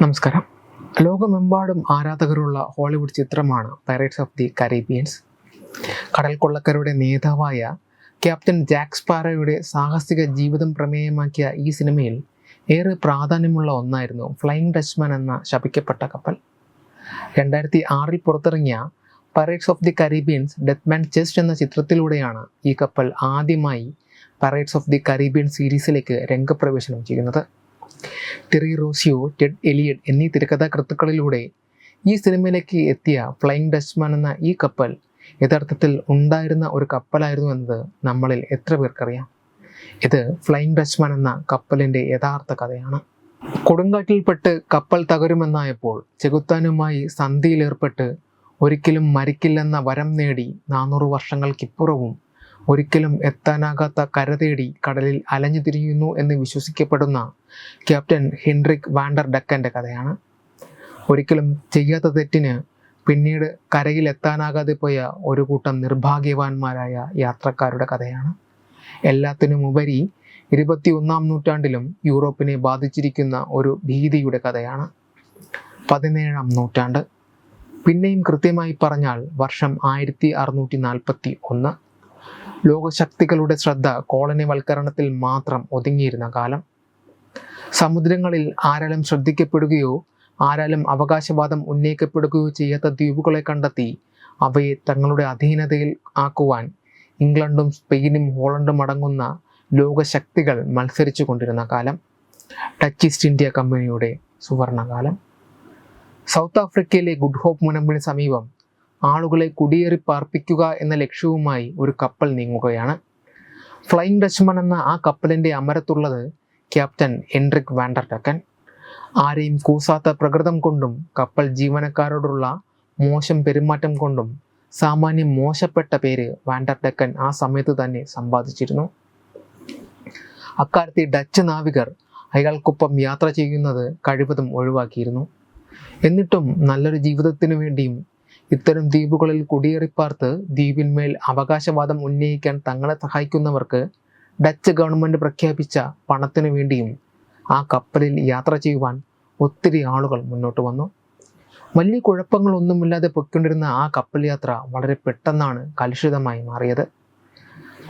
നമസ്കാരം. ലോകമെമ്പാടും ആരാധകരുള്ള ഹോളിവുഡ് ചിത്രമാണ് പൈറേറ്റ്സ് ഓഫ് ദി കരീബിയൻസ് കടൽ നേതാവായ ക്യാപ്റ്റൻ ജാക്ക് സ്പാറയുടെ സാഹസിക ജീവിതം പ്രമേയമാക്കിയ ഈ സിനിമയിൽ ഏറെ പ്രാധാന്യമുള്ള ഒന്നായിരുന്നു ഫ്ലൈയിങ് ഡച്ച്മാൻ എന്ന ശപിക്കപ്പെട്ട കപ്പൽ. രണ്ടായിരത്തി ആറിൽ പുറത്തിറങ്ങിയ pirates of the Caribbeans death man chest എന്ന ചിത്രത്തിലൂടെയാണ് ഈ കപ്പൽ ആദ്യമായി പൈറേറ്റ്സ് ഓഫ് ദി കരീബിയൻ സീരീസിലേക്ക് രംഗപ്രവേശനം ചെയ്യുന്നത്. ടെറി റോസിയോ ടെഡ് എലിയഡ് എന്നീ തിരക്കഥാകൃത്തുക്കളിലൂടെ ഈ സിനിമയിലേക്ക് എത്തിയ ഫ്ലൈയിങ് ഡച്ച്മാൻ എന്ന ഈ കപ്പൽ യഥാർത്ഥത്തിൽ ഉണ്ടായിരുന്ന ഒരു കപ്പലായിരുന്നു എന്നത് നമ്മളിൽ എത്ര പേർക്കറിയാം? ഇത് ഫ്ലൈയിങ് ഡച്ച്മാൻ എന്ന കപ്പലിന്റെ യഥാർത്ഥ കഥയാണ്. കൊടുങ്കാറ്റിൽപ്പെട്ട് കപ്പൽ തകരുമെന്നായപ്പോൾ ചെകുത്താനുമായി സന്ധിയിലേർപ്പെട്ട് ഒരിക്കലും മരിക്കില്ലെന്ന വരം നേടി നാനൂറ് വർഷങ്ങൾക്കിപ്പുറവും ഒരിക്കലും എത്താനാകാത്ത കര തേടി കടലിൽ അലഞ്ഞു തിരിയുന്നു എന്ന് വിശ്വസിക്കപ്പെടുന്ന ക്യാപ്റ്റൻ ഹെൻറിക് വാൻഡർ ഡക്കന്റെ കഥയാണ്. ഒരിക്കലും ചെയ്യാത്ത തെറ്റിന് പിന്നീട് കരയിൽ എത്താനാകാതെ പോയ ഒരു കൂട്ടം നിർഭാഗ്യവാന്മാരായ യാത്രക്കാരുടെ കഥയാണ്. എല്ലാത്തിനുമുപരി ഇരുപത്തി ഒന്നാം നൂറ്റാണ്ടിലും യൂറോപ്പിനെ ബാധിച്ചിരിക്കുന്ന ഒരു ഭീതിയുടെ കഥയാണ് പതിനേഴാം നൂറ്റാണ്ട്. പിന്നെയും കൃത്യമായി പറഞ്ഞാൽ വർഷം ആയിരത്തി അറുന്നൂറ്റി നാൽപ്പത്തി ഒന്ന്. ലോകശക്തികളുടെ ശ്രദ്ധ കോളനിവൽക്കരണത്തിൽ മാത്രം ഒതുങ്ങിയിരുന്ന കാലം. സമുദ്രങ്ങളിൽ ആരാലും ശ്രദ്ധിക്കപ്പെടുകയോ ആരാലും അവകാശവാദം ഉന്നയിക്കപ്പെടുകയോ ചെയ്യാത്ത ദ്വീപുകളെ കണ്ടെത്തി അവയെ തങ്ങളുടെ അധീനതയിൽ ആക്കുവാൻ ഇംഗ്ലണ്ടും സ്പെയിനും ഹോളണ്ടും അടങ്ങുന്ന ലോകശക്തികൾ മത്സരിച്ചു കൊണ്ടിരുന്ന കാലം. ഡച്ച് ഈസ്റ്റ് ഇന്ത്യ കമ്പനിയുടെ സുവർണകാലം. സൗത്ത് ആഫ്രിക്കയിലെ ഗുഡ് ഹോപ്പ് മുനമ്പിന് സമീപം ആളുകളെ കുടിയേറി പാർപ്പിക്കുക എന്ന ലക്ഷ്യവുമായി ഒരു കപ്പൽ നീങ്ങുകയാണ്. ഫ്ലൈയിങ് ഡച്ച്മൺ എന്ന ആ കപ്പലിന്റെ അമരത്തുള്ളത് ക്യാപ്റ്റൻ ഹെൻറിക് വാൻഡർ ടക്കൻ ആരെയും കൂസാത്ത പ്രകൃതം കൊണ്ടും കപ്പൽ ജീവനക്കാരോടുള്ള മോശം പെരുമാറ്റം കൊണ്ടും സാമാന്യം മോശപ്പെട്ട പേര് വാൻഡർ ടക്കൻ ആ സമയത്ത് തന്നെ സമ്പാദിച്ചിരുന്നു. അക്കാലത്തെ ഡച്ച് നാവികർ അയാൾക്കൊപ്പം യാത്ര ചെയ്യുന്നത് കഴിവതും ഒഴിവാക്കിയിരുന്നു. എന്നിട്ടും നല്ലൊരു ജീവിതത്തിനു വേണ്ടിയും ഇത്തരം ദ്വീപുകളിൽ കുടിയേറിപ്പാർത്ത് ദ്വീപിന്മേൽ അവകാശവാദം ഉന്നയിക്കാൻ തങ്ങളെ സഹായിക്കുന്നവർക്ക് ഡച്ച് ഗവൺമെന്റ് പ്രഖ്യാപിച്ച പണത്തിനു വേണ്ടിയും ആ കപ്പലിൽ യാത്ര ചെയ്യുവാൻ ഒത്തിരി ആളുകൾ മുന്നോട്ട് വന്നു. വലിയ കുഴപ്പങ്ങളൊന്നുമില്ലാതെ പൊയ്ക്കൊണ്ടിരുന്ന ആ കപ്പൽ യാത്ര വളരെ പെട്ടെന്നാണ് കലുഷിതമായി മാറിയത്.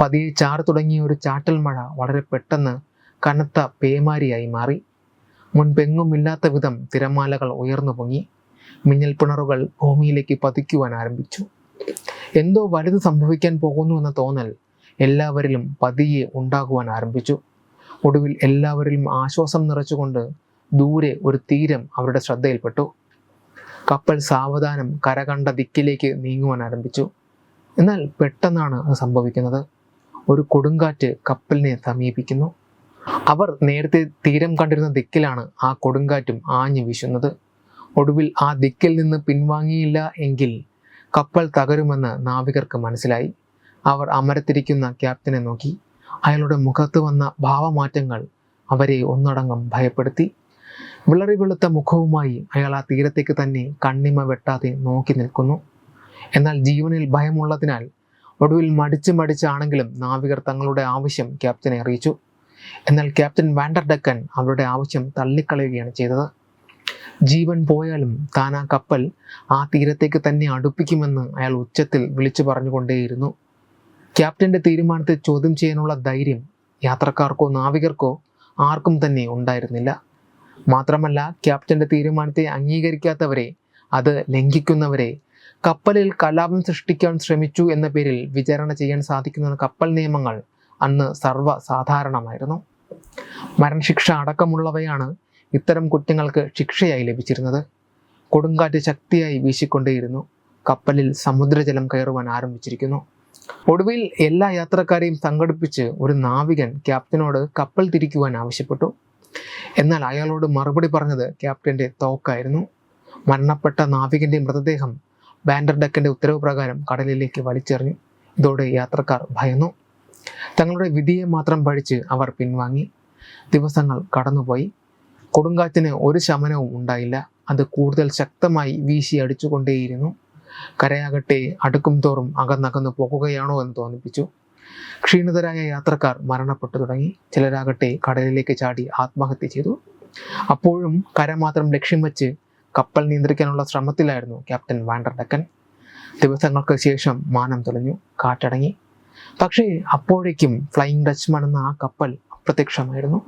പതിയെ ചാറ് തുടങ്ങിയ ഒരു ചാറ്റൽ മഴ വളരെ പെട്ടെന്ന് കനത്ത പേമാരിയായി മാറി. മുൻപെങ്ങുമില്ലാത്ത വിധം തിരമാലകൾ ഉയർന്നു പൊങ്ങി മിന്നൽ പിണറുകൾ ഭൂമിയിലേക്ക് പതിക്കുവാൻ ആരംഭിച്ചു. എന്തോ വലുത് സംഭവിക്കാൻ പോകുന്നു എന്ന തോന്നൽ എല്ലാവരിലും പതിയെ ഉണ്ടാകുവാൻ ആരംഭിച്ചു. ഒടുവിൽ എല്ലാവരിലും ആശ്വാസം നിറച്ചുകൊണ്ട് ദൂരെ ഒരു തീരം അവരുടെ ശ്രദ്ധയിൽപ്പെട്ടു. കപ്പൽ സാവധാനം കരകണ്ട ദിക്കിലേക്ക് നീങ്ങുവാൻ ആരംഭിച്ചു. എന്നാൽ പെട്ടെന്നാണ് അത് സംഭവിക്കുന്നത്. ഒരു കൊടുങ്കാറ്റ് കപ്പലിനെ സമീപിക്കുന്നു. അവർ നേരത്തെ തീരം കണ്ടിരുന്ന ദിക്കിലാണ് ആ കൊടുങ്കാറ്റും ആഞ്ഞു വീശുന്നത്. ഒടുവിൽ ആ ദിക്കിൽ നിന്ന് പിൻവാങ്ങിയില്ല എങ്കിൽ കപ്പൽ തകരുമെന്ന് നാവികർക്ക് മനസ്സിലായി. അവർ അമരത്തിരിക്കുന്ന ക്യാപ്റ്റനെ നോക്കി. അയാളുടെ മുഖത്ത് വന്ന ഭാവമാറ്റങ്ങൾ അവരെ ഒന്നടങ്കം ഭയപ്പെടുത്തി. വിളറി വെളുത്ത മുഖവുമായി അയാൾ ആ തീരത്തേക്ക് തന്നെ കണ്ണിമ വെട്ടാതെ നോക്കി നിൽക്കുന്നു. എന്നാൽ ജീവനിൽ ഭയമുള്ളതിനാൽ ഒടുവിൽ മടിച്ച് മടിച്ചാണെങ്കിലും നാവികർ തങ്ങളുടെ ആവശ്യം ക്യാപ്റ്റനെ അറിയിച്ചു. എന്നാൽ ക്യാപ്റ്റൻ വാൻഡർ ഡക്കൻ അവരുടെ ആവശ്യം തള്ളിക്കളയുകയാണ് ചെയ്തത്. ജീവൻ പോയാലും താൻ ആ കപ്പൽ ആ തീരത്തേക്ക് തന്നെ അടുപ്പിക്കുമെന്ന് അയാൾ ഉച്ചത്തിൽ വിളിച്ചു പറഞ്ഞുകൊണ്ടേയിരുന്നു. ക്യാപ്റ്റന്റെ തീരുമാനത്തെ ചോദ്യം ചെയ്യാനുള്ള ധൈര്യം യാത്രക്കാർക്കോ നാവികർക്കോ ആർക്കും തന്നെ ഉണ്ടായിരുന്നില്ല. മാത്രമല്ല ക്യാപ്റ്റന്റെ തീരുമാനത്തെ അംഗീകരിക്കാത്തവരെ അത് ലംഘിക്കുന്നവരെ കപ്പലിൽ കലാപം സൃഷ്ടിക്കാൻ ശ്രമിച്ചു എന്ന പേരിൽ വിചാരണ ചെയ്യാൻ സാധിക്കുന്ന കപ്പൽ നിയമങ്ങൾ അന്ന് സർവസാധാരണമായിരുന്നു. മരണശിക്ഷ അടക്കമുള്ളവയാണ് ഇത്തരം കുറ്റങ്ങൾക്ക് ശിക്ഷയായി ലഭിച്ചിരുന്നത്. കൊടുങ്കാറ്റ് ശക്തിയായി വീശിക്കൊണ്ടേയിരുന്നു. കപ്പലിൽ സമുദ്രജലം കയറുവാൻ ആരംഭിച്ചിരിക്കുന്നു. ഒടുവിൽ എല്ലാ യാത്രക്കാരെയും സംഘടിപ്പിച്ച് ഒരു നാവികൻ ക്യാപ്റ്റനോട് കപ്പൽ തിരിക്കുവാൻ ആവശ്യപ്പെട്ടു. എന്നാൽ അയാളോട് മറുപടി പറഞ്ഞത് ക്യാപ്റ്റന്റെ തോക്കായിരുന്നു. മരണപ്പെട്ട നാവികന്റെ മൃതദേഹം ബാൻഡർ ഡക്കന്റെ ഉത്തരവ് പ്രകാരം കടലിലേക്ക് വലിച്ചെറിഞ്ഞു. ഇതോടെ യാത്രക്കാർ ഭയന്നു. തങ്ങളുടെ വിധിയെ മാത്രം പഴിച്ച് അവർ പിൻവാങ്ങി. ദിവസങ്ങൾ കടന്നുപോയി. കൊടുങ്കാറ്റിന് ഒരു ശമനവും ഉണ്ടായില്ല. അത് കൂടുതൽ ശക്തമായി വീശി അടിച്ചുകൊണ്ടേയിരുന്നു. കരയാകട്ടെ അടുക്കും തോറും അകന്നകന്നു പോകുകയാണോ എന്ന് തോന്നിപ്പിച്ചു. ക്ഷീണിതരായ യാത്രക്കാർ മരണപ്പെട്ടു തുടങ്ങി. ചിലരാകട്ടെ കടലിലേക്ക് ചാടി ആത്മഹത്യ ചെയ്തു. അപ്പോഴും കര മാത്രം ലക്ഷ്യം വെച്ച് കപ്പൽ നിയന്ത്രിക്കാനുള്ള ശ്രമത്തിലായിരുന്നു ക്യാപ്റ്റൻ വാണ്ടർഡക്കൻ ഡക്കൻ ദിവസങ്ങൾക്ക് ശേഷം മാനം തെളിഞ്ഞു കാറ്റടങ്ങി. പക്ഷേ അപ്പോഴേക്കും ഫ്ലൈയിങ് ഡച്ച്മാൻ എന്ന ആ കപ്പൽ അപ്രത്യക്ഷമായിരുന്നു.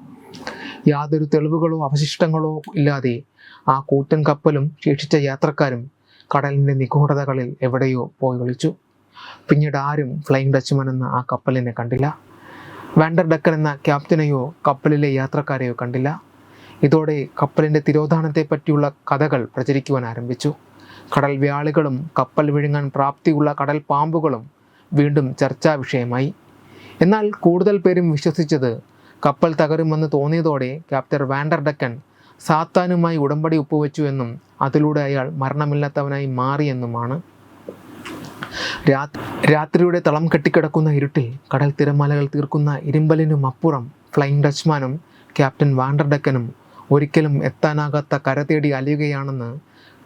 യാതൊരു തെളിവുകളോ അവശിഷ്ടങ്ങളോ ഇല്ലാതെ ആ കൂറ്റൻ കപ്പലും ശേഷിച്ച യാത്രക്കാരും കടലിന്റെ നിഗൂഢതകളിൽ എവിടെയോ പോയി ഒളിച്ചു പിന്നീട് ആരും ഫ്ലൈയിങ് ഡച്ച്മാൻ എന്ന ആ കപ്പലിനെ കണ്ടില്ല. വാൻഡർ ഡക്കൻ എന്ന ക്യാപ്റ്റനെയോ കപ്പലിലെ യാത്രക്കാരെയോ കണ്ടില്ല. ഇതോടെ കപ്പലിന്റെ തിരോധാനത്തെ പറ്റിയുള്ള കഥകൾ പ്രചരിക്കുവാൻ ആരംഭിച്ചു. കടൽ വ്യാളികളും കപ്പൽ വിഴുങ്ങാൻ പ്രാപ്തിയുള്ള കടൽ പാമ്പുകളും വീണ്ടും ചർച്ചാ വിഷയമായി എന്നാൽ കൂടുതൽ പേരും വിശ്വസിച്ചത് കപ്പൽ തകരുമെന്ന് തോന്നിയതോടെ ക്യാപ്റ്റൻ വാൻഡർ സാത്താനുമായി ഉടമ്പടി ഒപ്പുവെച്ചു എന്നും അതിലൂടെ അയാൾ മരണമില്ലാത്തവനായി മാറിയെന്നുമാണ് രാത്- രാത്രിയുടെ തളം കെട്ടിക്കിടക്കുന്ന ഇരുട്ടിൽ കടൽ തിരമാലകൾ തീർക്കുന്ന ഇരുമ്പലിനും അപ്പുറം ഫ്ലൈങ് ഡച്ച്മാനും ക്യാപ്റ്റൻ വാൻഡർഡക്കനും ഒരിക്കലും എത്താനാകാത്ത കര തേടി അലയുകയാണെന്ന്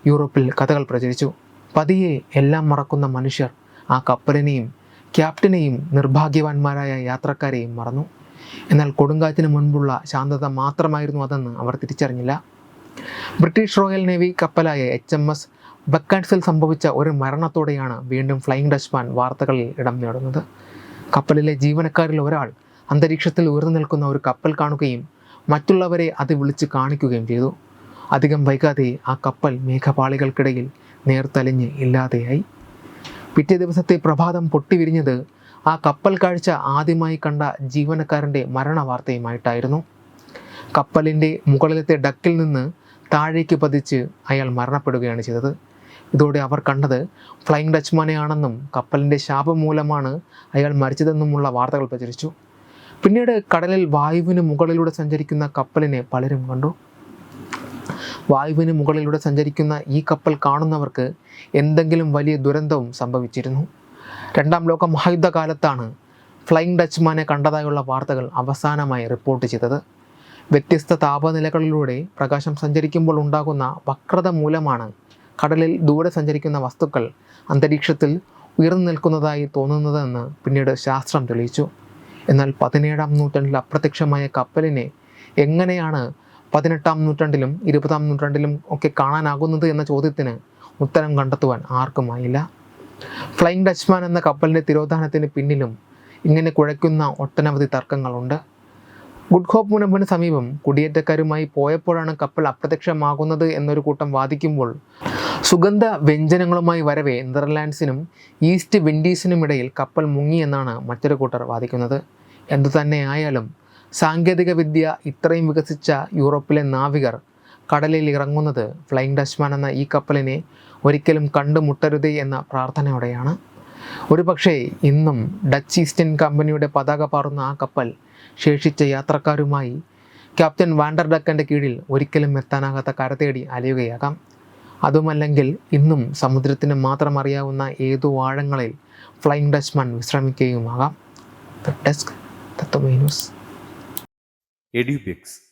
യൂറോപ്പിൽ കഥകൾ പ്രചരിച്ചു. പതിയെ എല്ലാം മറക്കുന്ന മനുഷ്യർ ആ കപ്പലിനെയും ക്യാപ്റ്റനെയും നിർഭാഗ്യവാന്മാരായ യാത്രക്കാരെയും മറന്നു. എന്നാൽ കൊടുങ്കാറ്റിന് മുൻപുള്ള ശാന്തത മാത്രമായിരുന്നു അതെന്ന് അവർ തിരിച്ചറിഞ്ഞില്ല. ബ്രിട്ടീഷ് റോയൽ നേവി കപ്പലായ എച്ച് എം എസ് ബക്കാൻസിൽ സംഭവിച്ച ഒരു മരണത്തോടെയാണ് വീണ്ടും ഫ്ലൈയിങ് ഡച്ച്മാൻ വാർത്തകളിൽ ഇടം നേടുന്നത്. കപ്പലിലെ ജീവനക്കാരിൽ ഒരാൾ അന്തരീക്ഷത്തിൽ ഉയർന്നു നിൽക്കുന്ന ഒരു കപ്പൽ കാണുകയും മറ്റുള്ളവരെ അത് വിളിച്ച് കാണിക്കുകയും ചെയ്തു. അധികം വൈകാതെ ആ കപ്പൽ മേഘപാളികൾക്കിടയിൽ നേർത്തലിഞ്ഞ് ഇല്ലാതെയായി. പിറ്റേ ദിവസത്തെ പ്രഭാതം പൊട്ടിവിരിഞ്ഞത് ആ കപ്പൽ കാഴ്ച ആദ്യമായി കണ്ട ജീവനക്കാരന്റെ മരണവാർത്തയുമായിട്ടായിരുന്നു. കപ്പലിന്റെ മുകളിലത്തെ ഡക്കിൽ നിന്ന് താഴേക്ക് പതിച്ച് അയാൾ മരണപ്പെടുകയാണ് ചെയ്തത്. ഇതോടെ അവർ കണ്ടത് ഫ്ലൈങ് ഡച്ച്മാനെയാണെന്നും കപ്പലിന്റെ ശാപം മൂലമാണ് അയാൾ മരിച്ചതെന്നുമുള്ള വാർത്തകൾ പ്രചരിച്ചു. പിന്നീട് കടലിൽ വായുവിന് മുകളിലൂടെ സഞ്ചരിക്കുന്ന കപ്പലിനെ പലരും കണ്ടു. വായുവിന് മുകളിലൂടെ സഞ്ചരിക്കുന്ന ഈ കപ്പൽ കാണുന്നവർക്ക് എന്തെങ്കിലും വലിയ ദുരന്തവും സംഭവിച്ചിരുന്നു. രണ്ടാം ലോക മഹായുദ്ധകാലത്താണ് ഫ്ലൈയിങ് ഡച്ച്മാനെ കണ്ടതായുള്ള വാർത്തകൾ അവസാനമായി റിപ്പോർട്ട് ചെയ്തത്. വ്യത്യസ്ത താപനിലകളിലൂടെ പ്രകാശം സഞ്ചരിക്കുമ്പോൾ ഉണ്ടാകുന്ന വക്രത മൂലമാണ് കടലിൽ ദൂരെ സഞ്ചരിക്കുന്ന വസ്തുക്കൾ അന്തരീക്ഷത്തിൽ ഉയർന്നു നിൽക്കുന്നതായി തോന്നുന്നതെന്ന് പിന്നീട് ശാസ്ത്രം തെളിയിച്ചു. എന്നാൽ പതിനേഴാം നൂറ്റാണ്ടിൽ അപ്രത്യക്ഷമായ കപ്പലിനെ എങ്ങനെയാണ് പതിനെട്ടാം നൂറ്റാണ്ടിലും ഇരുപതാം നൂറ്റാണ്ടിലും ഒക്കെ കാണാനാകുന്നത് എന്ന ചോദ്യത്തിന് ഉത്തരം കണ്ടെത്തുവാൻ ആർക്കുമായില്ല ഫ്ലൈയിങ് ഡച്ച്മാൻ എന്ന കപ്പലിന്റെ തിരോധാനത്തിന് പിന്നിലും ഇങ്ങനെ കുഴയ്ക്കുന്ന ഒട്ടനവധി തർക്കങ്ങളുണ്ട്. ഗുഡ് ഹോപ്പ് മുനമ്പിന് സമീപം കുടിയേറ്റക്കാരുമായി പോയപ്പോഴാണ് കപ്പൽ അപ്രത്യക്ഷമാകുന്നത് എന്നൊരു കൂട്ടം വാദിക്കുമ്പോൾ സുഗന്ധ വ്യഞ്ജനങ്ങളുമായി വരവേ നെതർലാൻഡ്സിനും ഈസ്റ്റ് വിൻഡീസിനുമിടയിൽ കപ്പൽ മുങ്ങിയെന്നാണ് മറ്റൊരു കൂട്ടർ വാദിക്കുന്നത്. എന്തു തന്നെ ആയാലും സാങ്കേതികവിദ്യ ഇത്രയും വികസിച്ച യൂറോപ്പിലെ നാവികർ കടലിൽ ഇറങ്ങുന്നത് ഫ്ലൈയിങ് ഡച്ച്മാൻ എന്ന ഈ കപ്പലിനെ ഒരിക്കലും കണ്ടുമുട്ടരുതേ എന്ന പ്രാർത്ഥനയോടെയാണ്. ഒരുപക്ഷേ ഇന്നും ഡച്ച് ഈസ്റ്റ് ഇന്ത്യൻ കമ്പനിയുടെ പതാക പാറുന്ന ആ കപ്പൽ ശേഷിച്ച യാത്രക്കാരുമായി ക്യാപ്റ്റൻ വാണ്ടർ ഡക്കന്റെ കീഴിൽ ഒരിക്കലും എത്താനാകാത്ത കരതേടി അലയുകയാകാം. അതുമല്ലെങ്കിൽ ഇന്നും സമുദ്രത്തിന് മാത്രം അറിയാവുന്ന ഏതോ ആഴങ്ങളിൽ ഫ്ലൈങ് ഡച്ച്മാൻ വിശ്രമിക്കുകയുമാകാം. ഡെസ്ക് തത്വമേ എഡ്യൂബിക്സ്